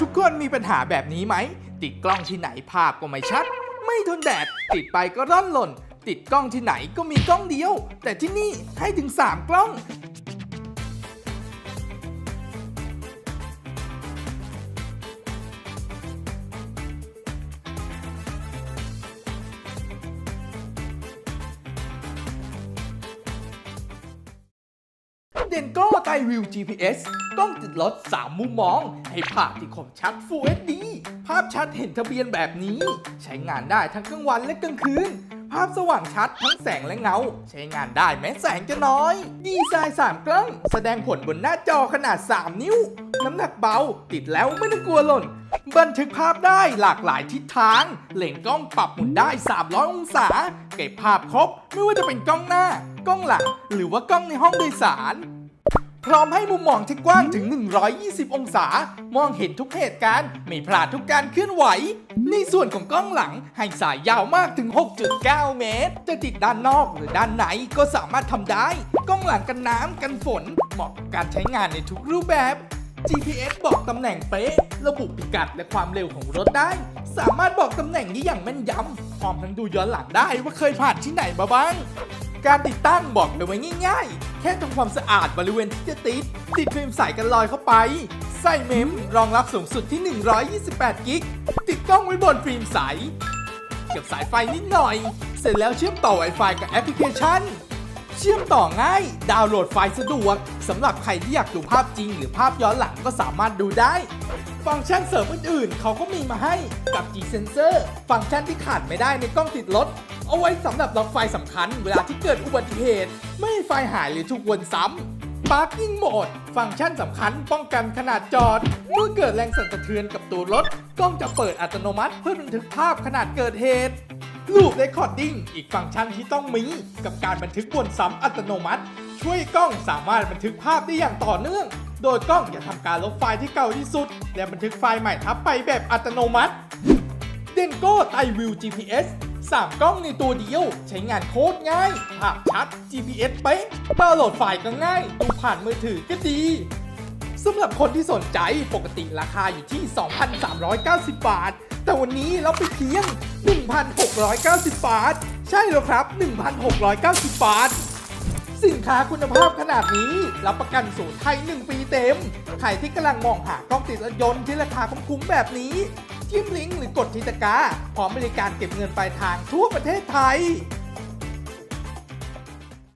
ทุกคนมีปัญหาแบบนี้ไหม ติดกล้องที่ไหนภาพก็ไม่ชัด ไม่ทนแดด ติดไปก็ร่อนหล่น ติดกล้องที่ไหนก็มีกล้องเดียว แต่ที่นี่ให้ถึง 3 กล้อง เด่นก็ไกลวิว GPS กล้องติดรถ3มุมมอง ให้ภาพที่คมชัด Full HD ภาพชัดเห็นทะเบียนแบบนี้ ใช้งานได้ทั้งกลางวันและกลางคืน ภาพสว่างชัดทั้งแสงและเงา ใช้งานได้แม้แสงจะน้อย ดีไซน์ 3 กล้อง แสดงผลบนหน้าจอขนาด 3 นิ้ว น้ำหนักเบา ติดแล้วไม่ต้องกลัวหล่น บันทึกภาพได้หลากหลายทิศทาง เลนส์กล้องปรับหมุนได้ 300 องศา เก็บภาพครบ ไม่ว่าจะเป็นกล้องหน้า กล้องหลัง หรือว่ากล้องในห้องโดยสาร พร้อมให้มุมมองที่กว้างถึง 120 องศา มองเห็นทุกเหตุการณ์ ไม่พลาดทุกการเคลื่อนไหว ในส่วนของกล้องหลังให้สายยาวมากถึง 6.9 เมตร จะติดด้านนอกหรือด้านไหนก็สามารถทำได้ กล้องหลังกันน้ำกันฝน เหมาะกับการใช้งานในทุกรูปแบบ GPS บอกตำแหน่งเป๊ะ ระบุพิกัดและความเร็วของรถได้ สามารถบอกตำแหน่งนี้อย่างแม่นยำพร้อมทั้งดูย้อนหลังได้ว่าเคยผ่านที่ไหนมาบ้าง การติดตั้งบอกเลยว่าง่าย ๆ แค่ทำความสะอาดบริเวณที่จะติด ติดฟิล์มใสกันลอยเข้าไป ใส่เมมรองรับสูงสุดที่ 128 กิก ติดกล้องไว้บนฟิล์มใส เก็บสายไฟนิดหน่อย เสร็จแล้วเชื่อมต่อ Wi-Fi กับแอปพลิเคชัน เชื่อมต่อง่าย ดาวน์โหลดไฟล์สะดวกสำหรับใครที่อยากดูภาพจริง หรือภาพย้อนหลังก็สามารถดูได้ ฟังก์ชันเสริมอื่นๆ เขาก็มีมาให้กับ G Sensor ฟังก์ชันที่ขาดไม่ได้ในกล้องติดรถ เอาไว้สำหรับล็อกไฟล์สำคัญ เวลาที่เกิดอุบัติเหตุ ไม่ให้ไฟล์หายหรือถูกวนซ้ำ Parking Mode ฟังก์ชันสำคัญป้องกันขนาดจอด เมื่อเกิดแรงสั่นสะเทือนกับตัวรถ กล้องจะเปิดอัตโนมัติเพื่อบันทึกภาพขนาดเกิดเหตุ ลูป Recording อีกฟังก์ชันที่ต้องมี กับการบันทึกวนซ้ำอัตโนมัติ ช่วยกล้องสามารถบันทึกภาพได้อย่างต่อเนื่อง โดยกล้องจะทำการลบไฟล์ที่เก่าที่สุด และบันทึกไฟล์ใหม่ทับไปแบบอัตโนมัติเดนโก้ไตวิว GPS 3กล้องในตัวเดียว ใช้งานโคตรง่ายภาพชัด GPS เป๊ะดาวน์โหลดไฟล์ก็ง่าย ดูผ่านมือถือก็ดีสำหรับคนที่สนใจปกติราคาอยู่ที่ 2,390 บาท แต่วันนี้เราไปเพียง 1,690 บาท ใช่แล้วครับ 1,690 บาท สินค้าคุณภาพขนาดนี้ รับประกันสูตรไทย 1 ปีเต็ม ใครที่กำลังมองหากล้องติดรถยนต์ที่ราคาคุ้มๆแบบนี้จิ้มลิงก์หรือกดทีตะกาพร้อมบริการเก็บเงินปลายทางทั่วประเทศไทย